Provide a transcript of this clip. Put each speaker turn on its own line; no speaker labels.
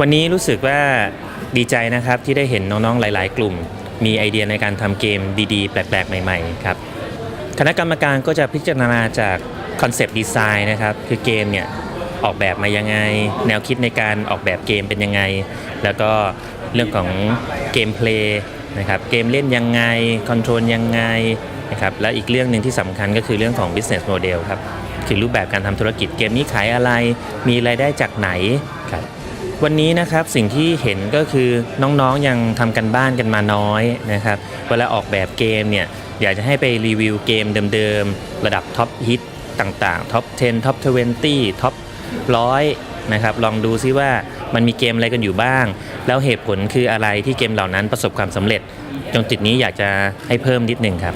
วันนี้รู้สึกว่าดีใจนะครับที่ได้เห็นน้องๆหลาย ๆ กลุ่ม มีไอเดียในการทำเกมดีๆ แปลกๆ ใหม่ ๆ ครับ คณะกรรมการก็จะพิจารณาจากคอนเซปต์ดีไซน์นะครับคือเกมเนี่ยออกแบบมายังไง แนวคิดในการออกแบบเกมเป็นยังไง แล้วก็เรื่องของเกมเพลย์นะครับเกมเล่นยังไง คอนโทรลยังไงนะครับและอีกเรื่องหนึ่งที่สำคัญก็คือเรื่องของ business model ครับคือรูปแบบการทำธุรกิจเกมนี้ขายอะไรมีรายได้จากไหนครับ วันนี้นะครับสิ่งที่เห็นก็คือน้องๆยังทำกันบ้านกันมาน้อยนะครับเวลาออกแบบเกมเนี่ยอยากจะให้ไปรีวิวเกมเดิมๆ ระดับท็อปฮิตต่างๆท็อป 10 ท็อป 20 ท็อป 100 นะครับลองดูซิว่ามันมีเกมอะไรกันอยู่บ้าง แล้วเหตุผลคืออะไรที่เกมเหล่านั้นประสบความสำเร็จตรงจุดนี้อยากจะให้เพิ่มนิดหนึ่งครับ